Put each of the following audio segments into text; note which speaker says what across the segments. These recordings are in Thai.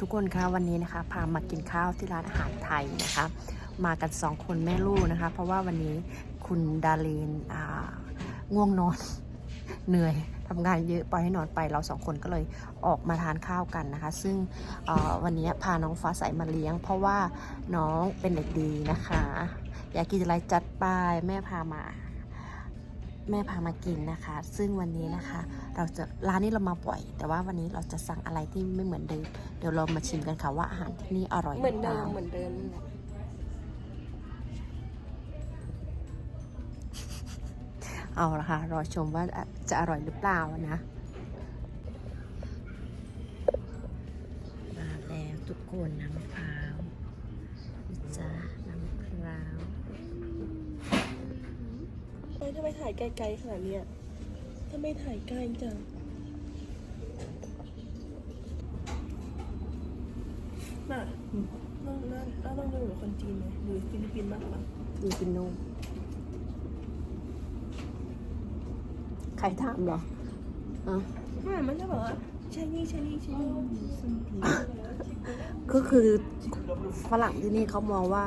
Speaker 1: ทุกคนคะวันนี้นะคะพามากินข้าวที่ร้านอาหารไทยนะคะ มากันสองคนแม่ลูกนะคะ เพราะว่าวันนี้คุณดาเลนง่วงนอน เหนื่อยทำงานเยอะปล่อยให้นอนไปเราสองคนก็เลยออกมาทานข้าวกันนะคะ ซึ่งวันนี้พาน้องฟ้าใสมาเลี้ยง เพราะว่าน้องเป็นเด็กดีนะคะ อยากกินอะไรจัดไปแม่พามา แม่พามากินนะคะ ซึ่งวันนี้นะคะ เราจะร้านนี้เรามาบ่อย แต่ว่าวันนี้เราจะสั่งอะไรที่ไม่เหมือนเดิม เดี๋ยวเรามาชิมกันค่ะว่าอาหารที่นี่อร่อย
Speaker 2: เหมือน
Speaker 1: รื
Speaker 2: เดิ
Speaker 1: ป
Speaker 2: ม
Speaker 1: ล่า
Speaker 2: เหมือนเดิมนั่นแหละ
Speaker 1: เอาละค่ะ รอชมว่าจะอร่อยหรือเปล่านะมาแล้วทุกคนน้ำมะพร้าว
Speaker 2: ถ่ายไกลๆขนาดเนี้ยทำไมถ่ายไกลจัง น่ะน่าน่าน่าต้องดูเหมือนคนจีนไหมหรือฟิลิปปินส์มากกว่า
Speaker 1: ฟิลิปปิโนใครถามเหรออะ
Speaker 2: ไม่มันจะบอกว่าใช่นี่ใช่นี่ใช่นี่ซึ่งดี
Speaker 1: ก็คือฝรั่งที่นี่เขามองว่า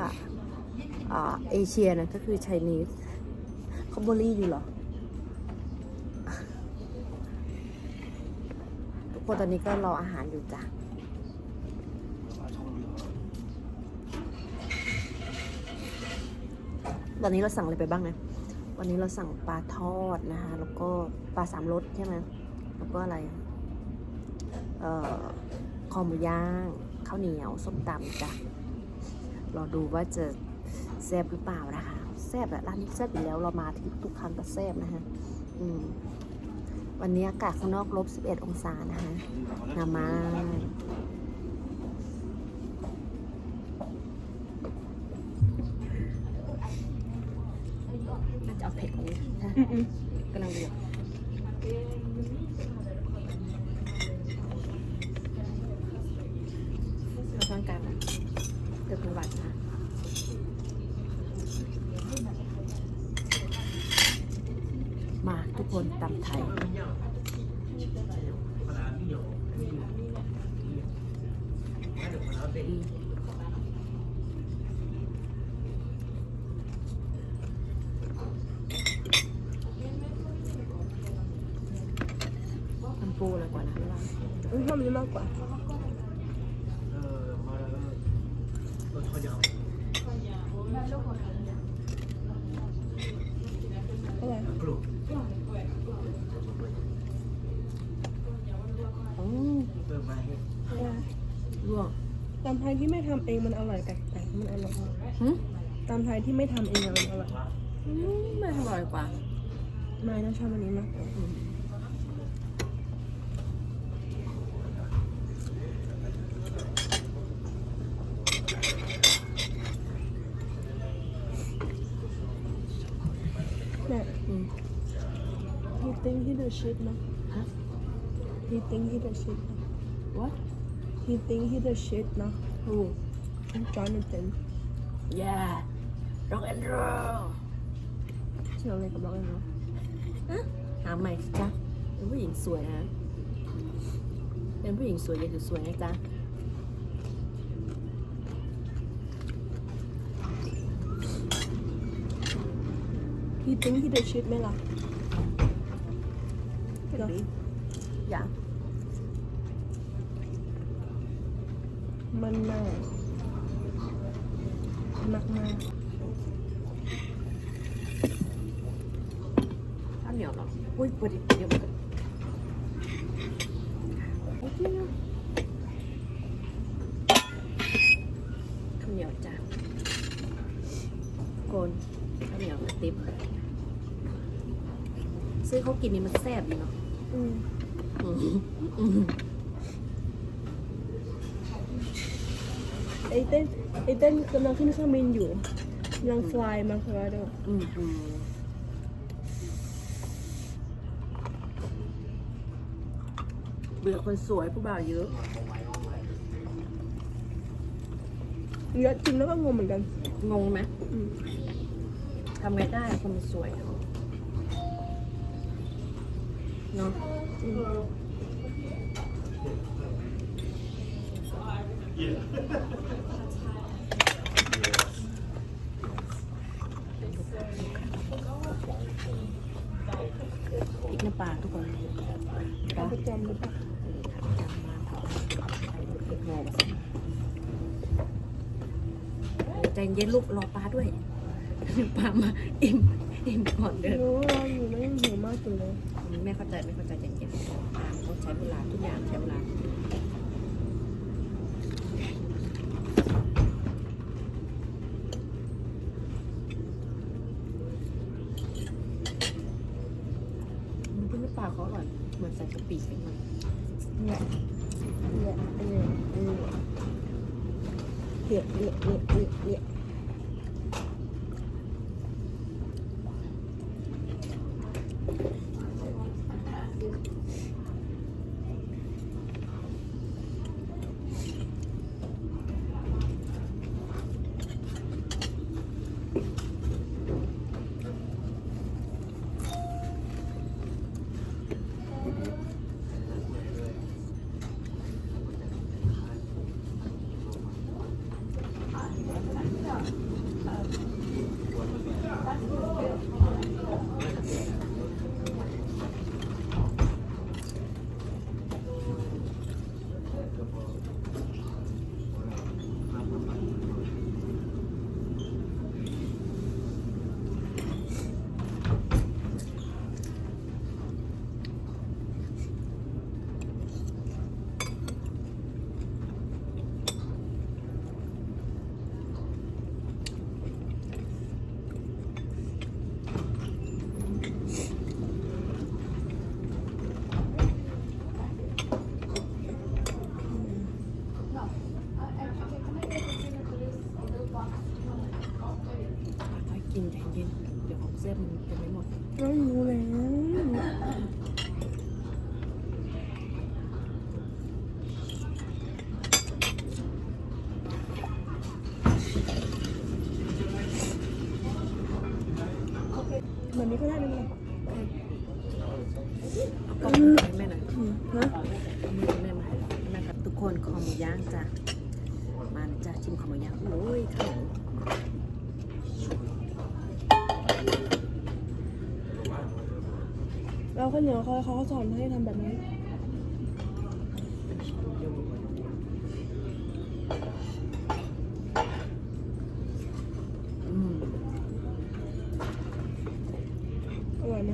Speaker 1: อ่าเอเชียนะก็คือไชนีส เขาบรีอยู่เหรอทุกคนตอนนี้ก็รออาหารอยู่จ้ะตอนนี้เราสั่งอะไรไปบ้างนะวันนี้เราสั่งปลาทอดนะคะแล้วก็ปลาสามรสใช่ไหมแล้วก็อะไร เอ่อคอหมูย่างข้าวเหนียวส้มตำจ้ะรอดูว่าจะแซ่บหรือเปล่านะคะ แซ่บอะร้านนี้แซ่บอยู่แล้วเรามาที่ทุกครั้งก็แซ่บนะคะอืมวันนี้อากาศข้างนอกลบ11 องศานะคะหนามาจะเอาเผ็ดกว่านี้กำลังดีเราต้องการเดือดหวานนะ มาทุก คนตำไทยทำปูเลยกว่านะไม่ว่า
Speaker 2: อุ้ยชอบนี้มากกว่าอะไร
Speaker 1: อืม
Speaker 2: อะไร
Speaker 1: ลวก
Speaker 2: ตำไทยที่ไม่ทำเองมันอร่อยแปลกๆมันอร่อย
Speaker 1: หึ
Speaker 2: ตำไทยที่ไม่ทำเองอะมันอร่อย
Speaker 1: อืมไม่อร่อยกว่า
Speaker 2: ไม่น่าชอบอันนี้มากกว่าเนี่ย
Speaker 1: อืม
Speaker 2: he think he the shit นะ
Speaker 1: ฮะ
Speaker 2: he think he the shit นะ
Speaker 1: what
Speaker 2: he think he the shit นะ
Speaker 1: who
Speaker 2: Jonathan
Speaker 1: yeah rock and roll
Speaker 2: เชื่ออะไรกับเราเนาะ
Speaker 1: หาใหม่สิจ๊ะเป็นผู้หญิงสวยนะ เป็นผู้หญิงสวยอย่าถือสวยนะจ๊ะ
Speaker 2: he think he the shit ไหมล่ะ
Speaker 1: เนา
Speaker 2: มันมากมากมาก
Speaker 1: ข้าวเหนียวเหรออุ้ยเปิดอีกเดี๋ยวมันจะโอ้ยเนี่ยข้าวเหนียวจ้ะโกนข้าวเหนียวติ๊บซื้อเขากินนี่มันแซ่บดีเนาะ
Speaker 2: อืม
Speaker 1: อืม อืม
Speaker 2: ไอเต้นไอเต้นกำลังขึ้นเครื่องบินอยู่กำลังฟลายมาครับเด้อ
Speaker 1: อืมอืมเบื่อคนสวยผู้บ่าวเยอะ
Speaker 2: เยอะจริงแล้วก็งงเหมือนกัน
Speaker 1: งงไหม
Speaker 2: อืม
Speaker 1: ทำไงได้คนมันสวยอะเนาะ
Speaker 2: อืม
Speaker 1: พริกน้ำ ปลาทุกคน
Speaker 2: เอาไปจำหรือเปล่า
Speaker 1: จำมาเถอะใส่พริกโงงใจเย็นลูกรอปลาด้วยปลามาอิ่มอิ่มก่อนเดิน
Speaker 2: รู้ว่าอยู่ไม่ยังหิวมากอยู่เลย
Speaker 1: ไม่เข้าใจไม่เข้าใจใจเย็นปลาต้องใช้เวลาทุกอย่างใช้เวลา มันพริกน้ำปลาเขาอร่อยเหมือน ใส่กะปิไปมัน
Speaker 2: เนี่ยเนี่ยเนี่ยเนี่ยเนี่ยเนี่ยเนี่ยเนี่ย
Speaker 1: ค่อยกินใจเย็น เดี๋ยวของเส้นมันจะไม่หมด
Speaker 2: เรารู้แล้ว แบบนี้ก็ได้ไหมล่ะ
Speaker 1: เอากล้องมาให้แม่หน่อย
Speaker 2: ฮะ
Speaker 1: เอามือแม่มาให้นะครับทุกคนคอหมูย่างจ้ะมานะจ้ะชิมคอหมูย่างโอ้ยข้าวเหนียว
Speaker 2: เราข้าวเหนียวเขาเขาก็สอนให้ทำแบบนี้
Speaker 1: อืม
Speaker 2: อร่อยไหม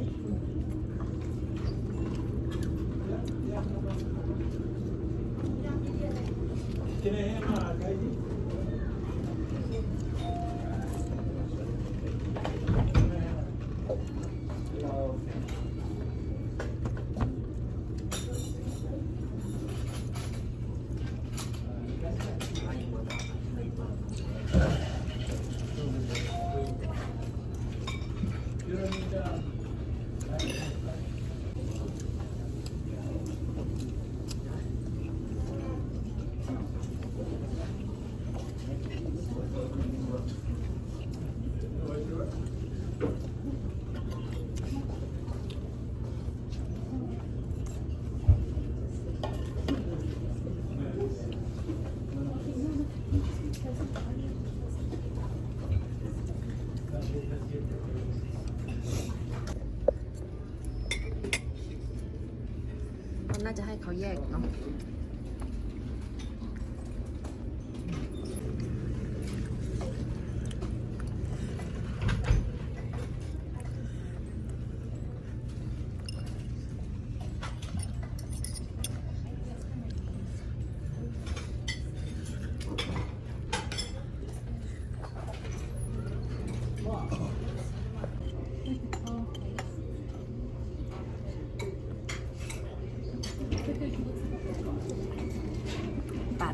Speaker 1: มันน่าจะให้เขาแยกเนาะ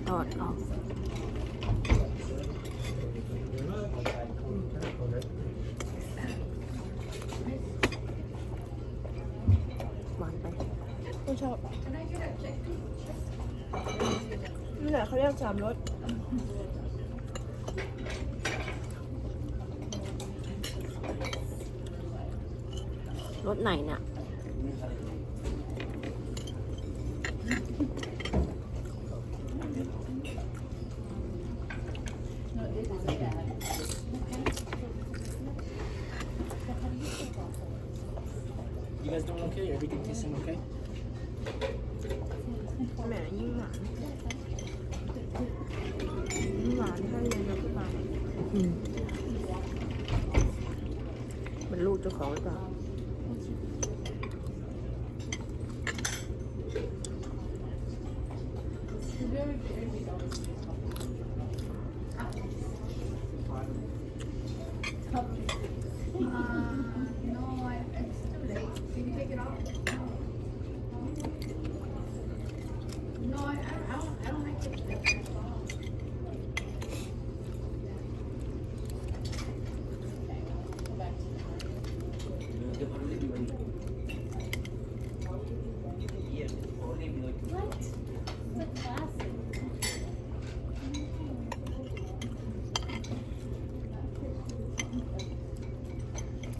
Speaker 1: ปลาทอดออกวางไป
Speaker 2: ไม่ชอบนี่แหละเขาเรียกสามรส
Speaker 1: รถไหนเนี่ย
Speaker 3: guys doing okay? Everything tasting okay?
Speaker 2: แหมยิ่งหวานยิ่งหวานถ้าเรียนกับปลา
Speaker 1: อืมมันลูกเจ้าของหรือเปล่า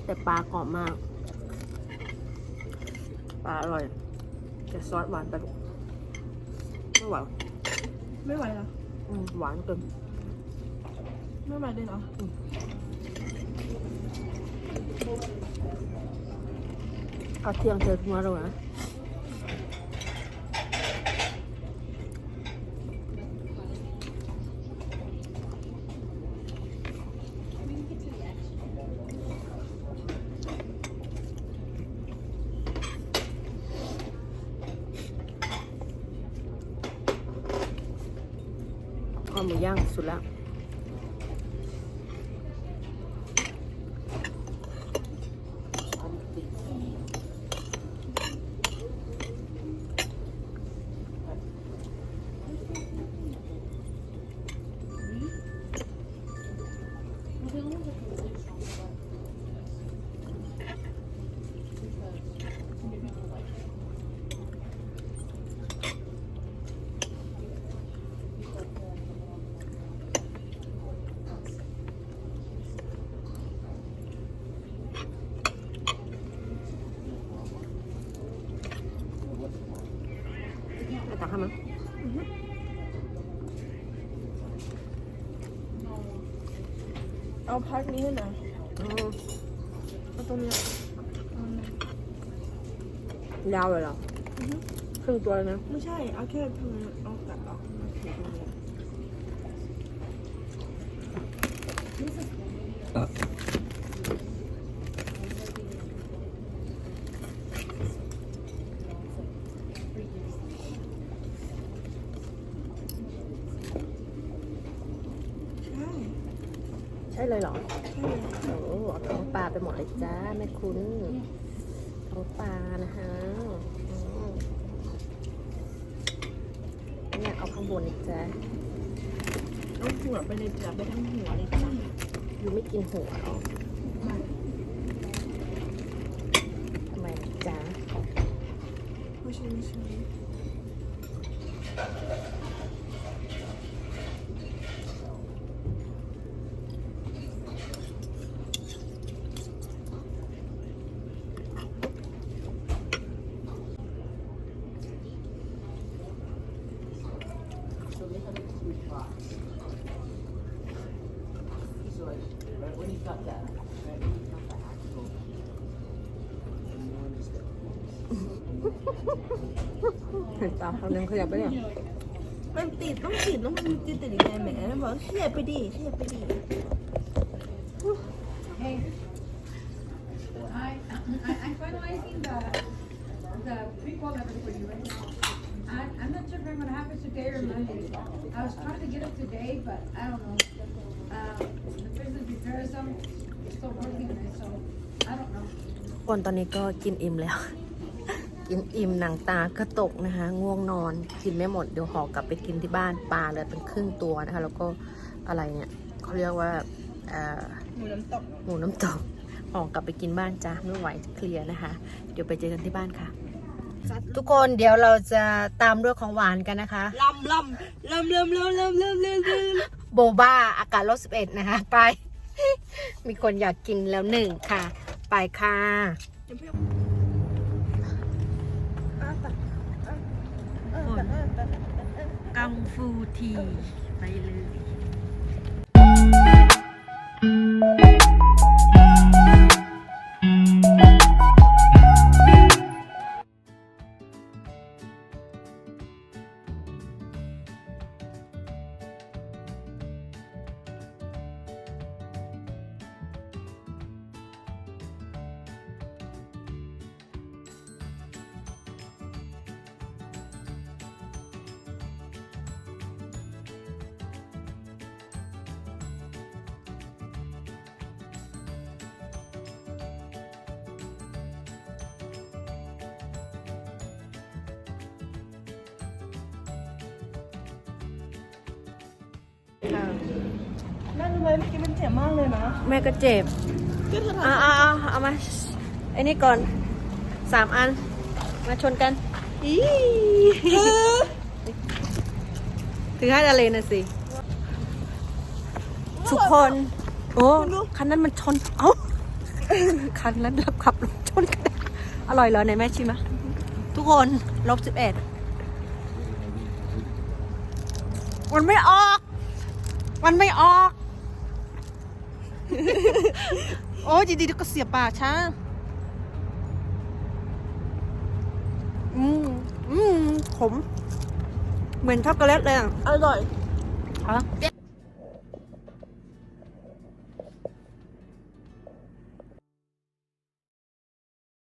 Speaker 1: แต่ปลากรอบมาก ปลาอร่อย แต่ซอสหวานไปลูกไม่หวาน
Speaker 2: ไม่ไหวเหรอ
Speaker 1: อืมหวานเกิน
Speaker 2: ไม่ไหวเลยเหรอ
Speaker 1: เอาเที่ยงเธอทุกมาแล้วนะ Yánsula
Speaker 2: เอาพักนี้ให้หน่อย
Speaker 1: อืม
Speaker 2: เอาตรงเนี้ยอืม
Speaker 1: ยาวเลยเหรอครึ่งตัวเลยนะ
Speaker 2: ไม่ใช่ เอาแค่ตรงนี้เอาตัดออกมาถือตรงนี้ใช่
Speaker 1: ใช่เลยเหรอ
Speaker 2: ใช่เลย
Speaker 1: โอ้เอาท้องปลาไปหมดเลยจ้าแม่คุณท้องปลานะคะอืมเนี่ยเอาข้างบนอีกจ้า
Speaker 2: เอาหัวไปเลยจับไปทั้งหัวเลยจ้ะ
Speaker 1: อยู่ไม่กินหัวหรอท ล่ะตอนนึงขยับไปเนี่ย
Speaker 2: มันติดต้องติดต้องมันติดติดยังไงแหมบอกเสียไปดิเสียไปดิ
Speaker 1: คนตอนนี้ก็กินอิ่มแล้ว อิ่มหนังตาก็ตกนะคะ ง่วงนอนกินไม่หมดเดี๋ยวห่อกลับไปกินที่บ้านปลาเหลยเป็นครึ่งตัวนะคะ แล้วก็อะไรเนี่ยเขาเรียกว่าเอ่อ
Speaker 2: หมูน้ำตก
Speaker 1: หมูน้ำตกห่อกลับไปกินบ้านจ้าไม่ไหวจะเคลียร์นะคะ เดี๋ยวไปเจอกันที่บ้านค่ะ ทุกคนเดี๋ยวเราจะตามด้วยของหวานกันนะคะ
Speaker 2: ลำลำลำลำลำลำลำลำลำ
Speaker 1: โบบ้าอากาศลบสิบเอ็ดนะคะ ไป มีคนอยากกินแล้วหนึ่งค่ะ ไปค่ะ กังฟูที ไปเลย
Speaker 2: แม่รู้ไหมเมื่อกี้มันเจ็บมากเลยนะ
Speaker 1: แม่ก็เจ็บ
Speaker 2: ก็เธอ
Speaker 1: อ่า
Speaker 2: ทำ
Speaker 1: อ่าอ่าเอามาไอ้นี่ก่อนสามอัน มาชนกันอีถือให้ดาเลนน่ะสิ ทุกคน โอ้ คันนั้นมันชน เอ้า คันนั้นเราขับรถชนกัน อร่อยเหรอไหนแม่ชิมอะทุกคน ลบสิบเอ็ดมันไม่ออก มันไม่ออก โอ้ยดีๆก็เสียบปากช้างอืมอืมขม เหมือนช็อกโกแลตเลยอะ
Speaker 2: อร่อย
Speaker 1: อ๋อ
Speaker 2: เจ๊